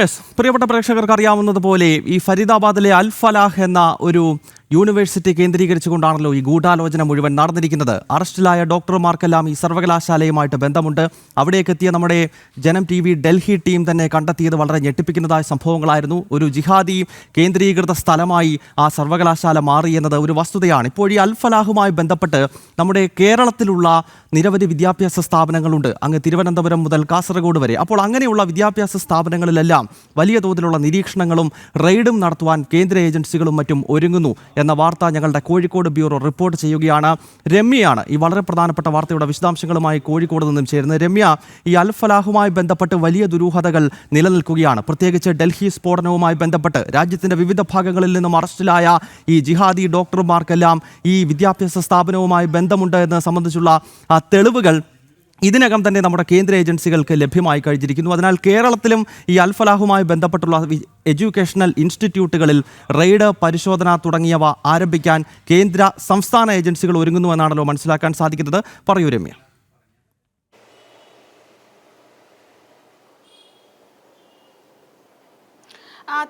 Yes പ്രിയപ്പെട്ട പ്രേക്ഷകർക്ക് അറിയാവുന്നതുപോലെ ഈ ഫരീദാബാദിലെ അൽ ഫലാഹ് എന്ന ഒരു യൂണിവേഴ്സിറ്റി കേന്ദ്രീകരിച്ചുകൊണ്ടാണല്ലോ ഈ ഗൂഢാലോചന മുഴുവൻ നടന്നിരിക്കുന്നത്. അറസ്റ്റിലായ ഡോക്ടർമാർക്കെല്ലാം ഈ സർവകലാശാലയുമായിട്ട് ബന്ധമുണ്ട്. അവിടേക്ക് എത്തിയ നമ്മുടെ ജനം ടി വി ഡൽഹി ടീം തന്നെ കണ്ടെത്തിയത് വളരെ ഞെട്ടിപ്പിക്കുന്നതായ സംഭവങ്ങളായിരുന്നു. ഒരു ജിഹാദി കേന്ദ്രീകൃത സ്ഥലമായി ആ സർവകലാശാല മാറി എന്നത് ഒരു വസ്തുതയാണ്. ഇപ്പോൾ ഈ അൽഫലാഹുമായി ബന്ധപ്പെട്ട് നമ്മുടെ കേരളത്തിലുള്ള നിരവധി വിദ്യാഭ്യാസ സ്ഥാപനങ്ങളുണ്ട്. അങ്ങ് തിരുവനന്തപുരം മുതൽ കാസർഗോഡ് വരെ. അപ്പോൾ അങ്ങനെയുള്ള വിദ്യാഭ്യാസ സ്ഥാപനങ്ങളിലെല്ലാം വലിയ തോതിലുള്ള നിരീക്ഷണങ്ങളും റെയ്ഡും നടത്തുവാൻ കേന്ദ്ര ഏജൻസികളും മറ്റും ഒരുങ്ങുന്നു. എന്ന വാർത്ത ഞങ്ങളുടെ കോഴിക്കോട് ബ്യൂറോ റിപ്പോർട്ട് ചെയ്യുകയാണ്. രമ്യയാണ് ഈ വളരെ പ്രധാനപ്പെട്ട വാർത്തയുടെ വിശദാംശങ്ങളുമായി കോഴിക്കോട് നിന്നും ചേരുന്നത്. രമ്യ ഈ അൽഫലാഹുമായി ബന്ധപ്പെട്ട് വലിയ ദുരൂഹതകൾ നിലനിൽക്കുകയാണ്. പ്രത്യേകിച്ച് ഡൽഹി സ്ഫോടനവുമായി ബന്ധപ്പെട്ട് രാജ്യത്തിന്റെ വിവിധ ഭാഗങ്ങളിൽ നിന്നും അറസ്റ്റിലായ ഈ ജിഹാദി ഡോക്ടർമാർക്കെല്ലാം ഈ വിദ്യാഭ്യാസ സ്ഥാപനവുമായി ബന്ധമുണ്ട് എന്ന് സംബന്ധിച്ചുള്ള തെളിവുകൾ ഇതിനകം തന്നെ നമ്മുടെ കേന്ദ്ര ഏജൻസികൾക്ക് ലഭ്യമായി കഴിഞ്ഞിരിക്കുന്നു. അതിനാൽ കേരളത്തിലും ഈ അൽഫലാഹുമായി ബന്ധപ്പെട്ടുള്ള എഡ്യൂക്കേഷണൽ ഇൻസ്റ്റിറ്റ്യൂട്ടുകളിൽ റെയ്ഡ് പരിശോധന തുടങ്ങിയവ ആരംഭിക്കാൻ കേന്ദ്ര സംസ്ഥാന ഏജൻസികൾ ഒരുങ്ങുന്നുവെന്നാണല്ലോ മനസ്സിലാക്കാൻ സാധിക്കുന്നത്. പറയൂ രമ്യ.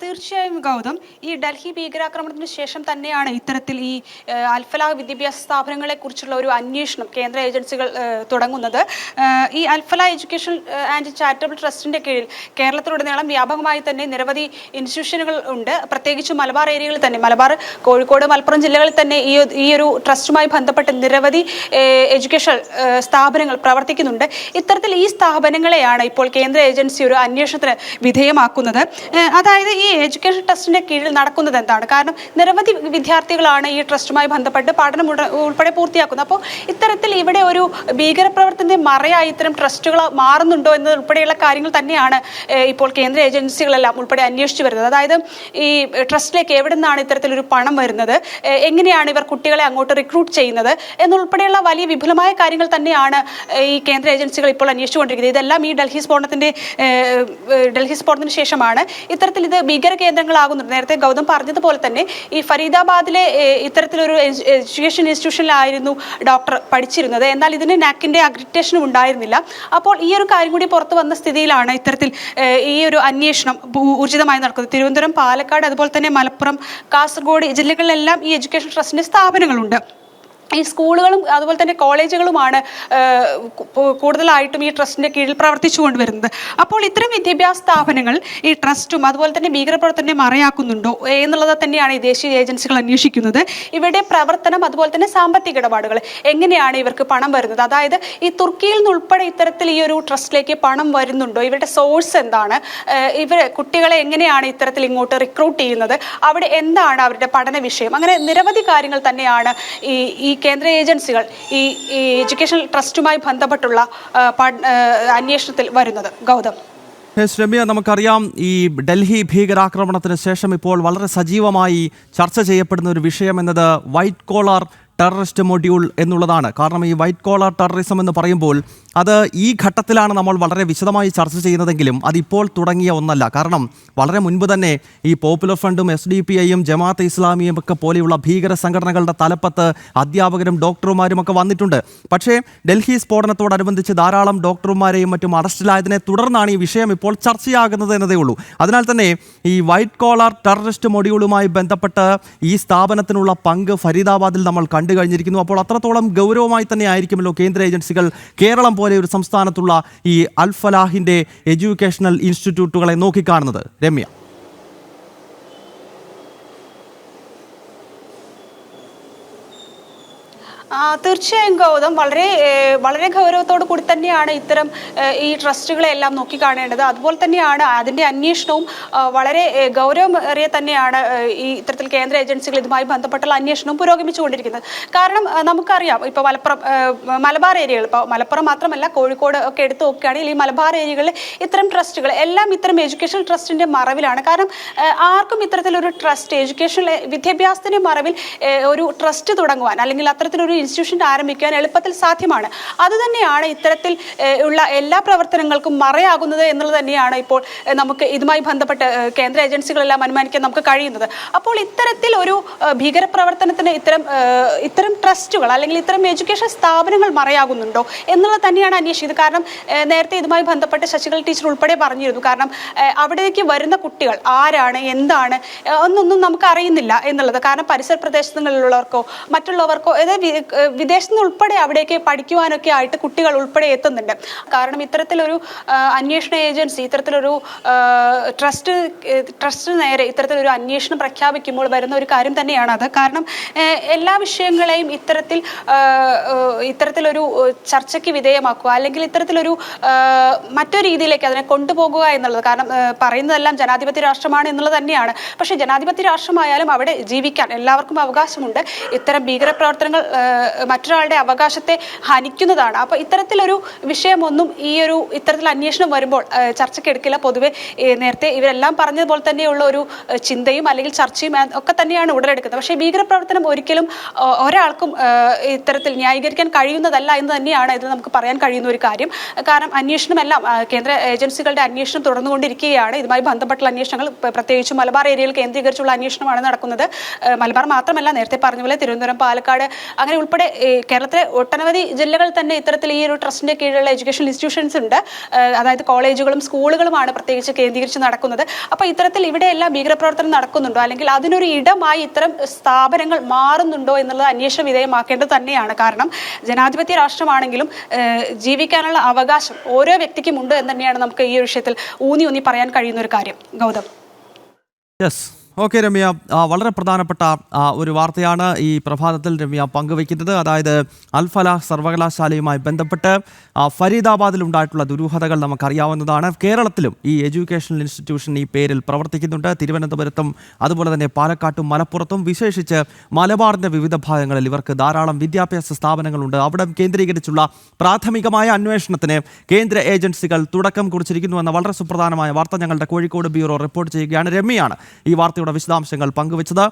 തീർച്ചയായും ഗൗതം. ഈ ഡൽഹി ഭീകരാക്രമണത്തിന് ശേഷം തന്നെയാണ് ഇത്തരത്തിൽ ഈ അൽഫല വിദ്യാഭ്യാസ സ്ഥാപനങ്ങളെ കുറിച്ചുള്ള ഒരു അന്വേഷണം കേന്ദ്ര ഏജൻസികൾ തുടങ്ങുന്നത്. ഈ അൽഫല എഡ്യൂക്കേഷൻ ആൻഡ് ചാരിറ്റബിൾ ട്രസ്റ്റിന്റെ കീഴിൽ കേരളത്തിലുടനീളം വ്യാപകമായി തന്നെ നിരവധി ഇൻസ്റ്റിറ്റ്യൂഷനുകൾ ഉണ്ട്. പ്രത്യേകിച്ച് മലബാർ ഏരിയകളിൽ തന്നെ മലബാർ കോഴിക്കോട് മലപ്പുറം ജില്ലകളിൽ തന്നെ ഈ ഈ ഒരു ട്രസ്റ്റുമായി ബന്ധപ്പെട്ട് നിരവധി എഡ്യൂക്കേഷൻ സ്ഥാപനങ്ങൾ പ്രവർത്തിക്കുന്നുണ്ട്. ഇത്തരത്തിൽ ഈ സ്ഥാപനങ്ങളെയാണ് ഇപ്പോൾ കേന്ദ്ര ഏജൻസി ഒരു അന്വേഷണത്തിന് വിധേയമാക്കുന്നത്. അതായത് ഈ എഡ്യൂക്കേഷൻ ട്രസ്റ്റിന്റെ കീഴിൽ നടക്കുന്നത് എന്താണ്? കാരണം നിരവധി വിദ്യാർത്ഥികളാണ് ഈ ട്രസ്റ്റുമായി ബന്ധപ്പെട്ട് പഠനം ഉൾപ്പെടെ പൂർത്തിയാക്കുന്നത്. അപ്പോൾ ഇത്തരത്തിൽ ഇവിടെ ഒരു ഭീകരപ്രവർത്തനത്തെ മറയായി ഇത്തരം ട്രസ്റ്റുകൾ മാറുന്നുണ്ടോ എന്നത് ഉൾപ്പെടെയുള്ള കാര്യങ്ങൾ തന്നെയാണ് ഇപ്പോൾ കേന്ദ്ര ഏജൻസികളെല്ലാം ഉൾപ്പെടെ അന്വേഷിച്ചു വരുന്നത്. അതായത് ഈ ട്രസ്റ്റിലേക്ക് എവിടെ നിന്നാണ് ഇത്തരത്തിലൊരു പണം വരുന്നത്? എങ്ങനെയാണ് ഇവർ കുട്ടികളെ അങ്ങോട്ട് റിക്രൂട്ട് ചെയ്യുന്നത്? എന്നുൾപ്പെടെയുള്ള വലിയ വിപുലമായ കാര്യങ്ങൾ തന്നെയാണ് ഈ കേന്ദ്ര ഏജൻസികൾ ഇപ്പോൾ അന്വേഷിച്ചുകൊണ്ടിരിക്കുന്നത്. ഇതെല്ലാം ഈ ഡൽഹി സ്ഫോടനത്തിന്റെ ഡൽഹി സ്ഫോടനത്തിന് ശേഷമാണ്. ഇത്തരത്തിൽ ഇത് ഭീകര കേന്ദ്രങ്ങളാകുന്നുണ്ട് നേരത്തെ ഗൗതം പറഞ്ഞതുപോലെ തന്നെ ഈ ഫരീദാബാദിലെ ഇത്തരത്തിലൊരു എഡ്യു- എഡ്യൂക്കേഷൻ ഇൻസ്റ്റിറ്റ്യൂഷനിലായിരുന്നു ഡോക്ടർ പഠിച്ചിരുന്നത്. എന്നാൽ ഇതിന് നാക്കിന്റെ അക്രിറ്റേഷനും ഉണ്ടായിരുന്നില്ല. അപ്പോൾ ഈ ഒരു കാര്യം കൂടി പുറത്തു വന്ന സ്ഥിതിയിലാണ് ഇത്തരത്തിൽ ഈ ഒരു അന്വേഷണം ഊർജിതമായി നടക്കുന്നത്. തിരുവനന്തപുരം പാലക്കാട് അതുപോലെ തന്നെ മലപ്പുറം കാസർഗോഡ് ജില്ലകളിലെല്ലാം ഈ എഡ്യൂക്കേഷൻ ട്രസ്റ്റിന്റെ സ്ഥാപനങ്ങളുണ്ട്. ഈ സ്കൂളുകളും അതുപോലെ തന്നെ കോളേജുകളുമാണ് കൂടുതലായിട്ടും ഈ ട്രസ്റ്റിന്റെ കീഴിൽ പ്രവർത്തിച്ചു കൊണ്ടുവരുന്നത്. അപ്പോൾ ഇത്തരം വിദ്യാഭ്യാസ സ്ഥാപനങ്ങൾ ഈ ട്രസ്റ്റും അതുപോലെ തന്നെ ഭീകരപ്രവർത്തനം മറയാക്കുന്നുണ്ടോ? എന്നുള്ളത് തന്നെയാണ് ഈ ദേശീയ ഏജൻസികൾ അന്വേഷിക്കുന്നത്. ഇവരുടെ പ്രവർത്തനം അതുപോലെ തന്നെ സാമ്പത്തിക ഇടപാടുകൾ. എങ്ങനെയാണ് ഇവർക്ക് പണം വരുന്നത്? അതായത് ഈ തുർക്കിയിൽ നിന്നുൾപ്പെടെ ഇത്തരത്തിൽ ഈ ഒരു ട്രസ്റ്റിലേക്ക് പണം വരുന്നുണ്ടോ? ഇവരുടെ സോഴ്സ് എന്താണ്? ഇവർ കുട്ടികളെ എങ്ങനെയാണ് ഇത്തരത്തിൽ ഇങ്ങോട്ട് റിക്രൂട്ട് ചെയ്യുന്നത്? അവിടെ എന്താണ് അവരുടെ പഠന വിഷയം? അങ്ങനെ നിരവധി കാര്യങ്ങൾ തന്നെയാണ് ഈ ഈ കേന്ദ്ര ഏജൻസികൾ ഈ എഡ്യൂക്കേഷൻ ട്രസ്റ്റുമായി ബന്ധപ്പെട്ടുള്ള അന്വേഷണത്തിൽ വരുന്നത്. ഗൗതം. ശ്രമ്യ രമ്യ നമുക്കറിയാം ഈ ഡൽഹി ഭീകരാക്രമണത്തിന് ശേഷം ഇപ്പോൾ വളരെ സജീവമായി ചർച്ച ചെയ്യപ്പെടുന്ന ഒരു വിഷയം എന്നത് വൈറ്റ് കോളർ ടെററിസ്റ്റ് മൊഡ്യൂൾ എന്നുള്ളതാണ്. കാരണം ഈ വൈറ്റ് കോളർ ടെററിസം എന്ന് പറയുമ്പോൾ അത് ഈ ഘട്ടത്തിലാണ് നമ്മൾ വളരെ വിശദമായി ചർച്ച ചെയ്യുന്നതെങ്കിലും അതിപ്പോൾ തുടങ്ങിയ ഒന്നല്ല. കാരണം വളരെ മുൻപ് തന്നെ ഈ പോപ്പുലർ ഫ്രണ്ടും എസ് ഡി പി ഐയും ജമാഅത്ത് ഇസ്ലാമിയും ഒക്കെ പോലെയുള്ള ഭീകര സംഘടനകളുടെ തലപ്പത്ത് അധ്യാപകരും ഡോക്ടർമാരും ഒക്കെ വന്നിട്ടുണ്ട്. പക്ഷേ ഡൽഹി സ്ഫോടനത്തോടനുബന്ധിച്ച് ധാരാളം ഡോക്ടർമാരെയും മറ്റും അറസ്റ്റിലായതിനെ തുടർന്നാണ് ഈ വിഷയം ഇപ്പോൾ ചർച്ചയാകുന്നത് എന്നതേ ഉള്ളൂ. അതിനാൽ തന്നെ ഈ വൈറ്റ് കോളർ ടെററിസ്റ്റ് മൊഡ്യൂളുമായി ബന്ധപ്പെട്ട് ഈ സ്ഥാപനത്തിനുള്ള പങ്ക് ഫരീദാബാദിൽ നമ്മൾ കണ്ടു കഴിഞ്ഞിരിക്കുന്നു. അപ്പോൾ അത്രത്തോളം ഗൗരവമായി തന്നെ ആയിരിക്കുമല്ലോ കേന്ദ്ര ഏജൻസികൾ കേരളം പോലെ ഒരു സംസ്ഥാനത്തുള്ള ഈ അൽഫലാഹിന്റെ എഡ്യൂക്കേഷണൽ ഇൻസ്റ്റിറ്റ്യൂട്ടുകളെ നോക്കിക്കാണുന്നത് രമ്യ. തീർച്ചയായും ഗൗതം. വളരെ വളരെ ഗൗരവത്തോടു കൂടി തന്നെയാണ് ഇത്തരം ഈ ട്രസ്റ്റുകളെ എല്ലാം നോക്കിക്കാണേണ്ടത്. അതുപോലെ തന്നെയാണ് അതിന്റെ അന്വേഷണവും വളരെ ഗൗരവം ഗൗരവമേറിയ തന്നെയാണ് ഈ ഇത്തരത്തിൽ കേന്ദ്ര ഏജൻസികൾ ഇതുമായി ബന്ധപ്പെട്ടുള്ള അന്വേഷണവും പുരോഗമിച്ചുകൊണ്ടിരിക്കുന്നത്. കാരണം നമുക്കറിയാം ഇപ്പോൾ മലപ്പുറം മലബാർ ഏരിയകൾ ഇപ്പോൾ മലപ്പുറം മാത്രമല്ല കോഴിക്കോട് ഒക്കെ എടുത്തു നോക്കുകയാണെങ്കിൽ ഈ മലബാർ ഏരിയകളിൽ ഇത്തരം ട്രസ്റ്റുകൾ എല്ലാം ഇത്തരം എഡ്യൂക്കേഷൻ ട്രസ്റ്റിന്റെ മറവിലാണ്. കാരണം ആർക്കും ഇത്തരത്തിലൊരു ട്രസ്റ്റ് എഡ്യൂക്കേഷൻ വിദ്യാഭ്യാസത്തിന്റെ മറവിൽ ഒരു ട്രസ്റ്റ് തുടങ്ങുവാൻ അല്ലെങ്കിൽ അത്തരത്തിലൊരു ഇൻസ്റ്റിറ്റ്യൂഷൻ ആരംഭിക്കാൻ എളുപ്പത്തിൽ സാധ്യമാണ്. അതുതന്നെയാണ് ഇത്തരത്തിൽ ഉള്ള എല്ലാ പ്രവർത്തനങ്ങൾക്കും മറയാകുന്നത് എന്നുള്ളത് തന്നെയാണ് ഇപ്പോൾ നമുക്ക് ഇതുമായി ബന്ധപ്പെട്ട് കേന്ദ്ര ഏജൻസികളെല്ലാം അനുമാനിക്കാൻ നമുക്ക് കഴിയുന്നത്. അപ്പോൾ ഇത്തരത്തിൽ ഒരു ഭീകരപ്രവർത്തനത്തിന് ഇത്തരം ഇത്തരം ട്രസ്റ്റുകൾ അല്ലെങ്കിൽ ഇത്തരം എഡ്യൂക്കേഷൻ സ്ഥാപനങ്ങൾ മറയാകുന്നുണ്ടോ എന്നുള്ളത് തന്നെയാണ് അന്വേഷിക്കുന്നത് കാരണം നേരത്തെ ഇതുമായി ബന്ധപ്പെട്ട് ശശികല ടീച്ചർ ഉൾപ്പെടെ പറഞ്ഞിരുന്നു. കാരണം അവിടേക്ക് വരുന്ന കുട്ടികൾ ആരാണ് എന്താണ് ഒന്നൊന്നും നമുക്ക് അറിയുന്നില്ല എന്നുള്ളത്. കാരണം പരിസര പ്രദേശങ്ങളിലുള്ളവർക്കോ മറ്റുള്ളവർക്കോ ഏഹ്, വിദേശത്ത് നിന്ന് ഉൾപ്പെടെ അവിടേക്ക് പഠിക്കുവാനൊക്കെ ആയിട്ട് കുട്ടികൾ ഉൾപ്പെടെ എത്തുന്നുണ്ട്. കാരണം ഇത്തരത്തിലൊരു അന്വേഷണ ഏജൻസി ഇത്തരത്തിലൊരു ട്രസ്റ്റ് ഏഹ്, ട്രസ്റ്റിന് നേരെ ഇത്തരത്തിലൊരു അന്വേഷണം പ്രഖ്യാപിക്കുമ്പോൾ വരുന്ന ഒരു കാര്യം തന്നെയാണ് അത്. കാരണം എല്ലാ വിഷയങ്ങളെയും ഇത്തരത്തിൽ ഇത്തരത്തിലൊരു ചർച്ചയ്ക്ക് വിധേയമാക്കുക അല്ലെങ്കിൽ ഇത്തരത്തിലൊരു മറ്റൊരു രീതിയിലേക്ക് അതിനെ കൊണ്ടുപോകുക എന്നുള്ളത്. കാരണം പറയുന്നതെല്ലാം ജനാധിപത്യ രാഷ്ട്രമാണ് എന്നുള്ളത് തന്നെയാണ്. പക്ഷേ ജനാധിപത്യ രാഷ്ട്രമായാലും അവിടെ ജീവിക്കാൻ എല്ലാവർക്കും അവകാശമുണ്ട്. ഇത്തരം ഭീകരപ്രവർത്തനങ്ങൾ മറ്റൊരാളുടെ അവകാശത്തെ ഹനിക്കുന്നതാണ്. അപ്പോൾ ഇത്തരത്തിലൊരു വിഷയമൊന്നും ഈ ഒരു ഇത്തരത്തിൽ അന്വേഷണം വരുമ്പോൾ ചർച്ചയ്ക്ക് എടുക്കില്ല. പൊതുവെ നേരത്തെ ഇവരെല്ലാം പറഞ്ഞതുപോലെ തന്നെയുള്ള ഒരു ചിന്തയും അല്ലെങ്കിൽ ചർച്ചയും ഒക്കെ തന്നെയാണ് ഉടലെടുക്കുന്നത്. പക്ഷേ ഭീകരപ്രവർത്തനം ഒരിക്കലും ഒരാൾക്കും ഇത്തരത്തിൽ ന്യായീകരിക്കാൻ കഴിയുന്നതല്ല എന്ന് തന്നെയാണ് ഇത് നമുക്ക് പറയാൻ കഴിയുന്ന ഒരു കാര്യം. കാരണം അന്വേഷണമെല്ലാം കേന്ദ്ര ഏജൻസികളുടെ അന്വേഷണം തുടർന്നുകൊണ്ടിരിക്കുകയാണ്. ഇതുമായി ബന്ധപ്പെട്ടുള്ള അന്വേഷണങ്ങൾ പ്രത്യേകിച്ചും മലബാർ ഏരിയയിൽ കേന്ദ്രീകരിച്ചുള്ള അന്വേഷണമാണ് നടക്കുന്നത്. മലബാർ മാത്രമല്ല നേരത്തെ പറഞ്ഞ പോലെ തിരുവനന്തപുരം പാലക്കാട് അങ്ങനെ ഉൾപ്പെടെ കേരളത്തിലെ ഒട്ടനവധി ജില്ലകൾ തന്നെ ഇത്തരത്തിൽ ഈ ഒരു ട്രസ്റ്റിന്റെ കീഴിലുള്ള എഡ്യൂക്കേഷൻ ഇൻസ്റ്റിറ്റ്യൂഷൻസ് ഉണ്ട്. അതായത് കോളേജുകളും സ്കൂളുകളുമാണ് പ്രത്യേകിച്ച് കേന്ദ്രീകരിച്ച് നടക്കുന്നത്. അപ്പോൾ ഇത്തരത്തിൽ ഇവിടെയെല്ലാം ഭീകരപ്രവർത്തനം നടക്കുന്നുണ്ടോ? അല്ലെങ്കിൽ അതിനൊരു ഇടമായി ഇത്തരം സ്ഥാപനങ്ങൾ മാറുന്നുണ്ടോ എന്നുള്ളത് അന്വേഷണ വിധേയമാക്കേണ്ടത് തന്നെയാണ് കാരണം ജനാധിപത്യ രാഷ്ട്രമാണെങ്കിലും ജീവിക്കാനുള്ള അവകാശം ഓരോ വ്യക്തിക്കും ഉണ്ട് എന്ന് തന്നെയാണ് നമുക്ക് ഈ വിഷയത്തിൽ ഊന്നി ഊന്നി പറയാൻ കഴിയുന്ന ഒരു കാര്യം. ഗൗതം. Yes okay Ramya. വളരെ പ്രധാനപ്പെട്ട ഒരു വാർത്തയാണ് ഈ പ്രഭാതത്തിൽ രമ്യ പങ്കുവയ്ക്കുന്നത്. അതായത് അൽഫലാഹ് സർവകലാശാലയുമായി ബന്ധപ്പെട്ട് ഫരീദാബാദിൽ ഉണ്ടായിട്ടുള്ള ദുരൂഹതകൾ നമുക്കറിയാവുന്നതാണ്. കേരളത്തിലും ഈ എഡ്യൂക്കേഷണൽ ഇൻസ്റ്റിറ്റ്യൂഷൻ ഈ പേരിൽ പ്രവർത്തിക്കുന്നുണ്ട്. തിരുവനന്തപുരത്തും അതുപോലെ തന്നെ പാലക്കാട്ടും മലപ്പുറത്തും വിശേഷിച്ച് മലബാറിന്റെ വിവിധ ഭാഗങ്ങളിൽ ഇവർക്ക് ധാരാളം വിദ്യാഭ്യാസ സ്ഥാപനങ്ങളുണ്ട്. അവിടെ കേന്ദ്രീകരിച്ചുള്ള പ്രാഥമികമായ അന്വേഷണത്തിന് കേന്ദ്ര ഏജൻസികൾ തുടക്കം കുറിച്ചിരിക്കുന്നു എന്ന വളരെ സുപ്രധാനമായ വാർത്ത ഞങ്ങളുടെ കോഴിക്കോട് ബ്യൂറോ റിപ്പോർട്ട് ചെയ്യുകയാണ്. രമ്യയാണ് ഈ വാർത്തയുടെ വിശദാംശങ്ങൾ പങ്കുവച്ചത്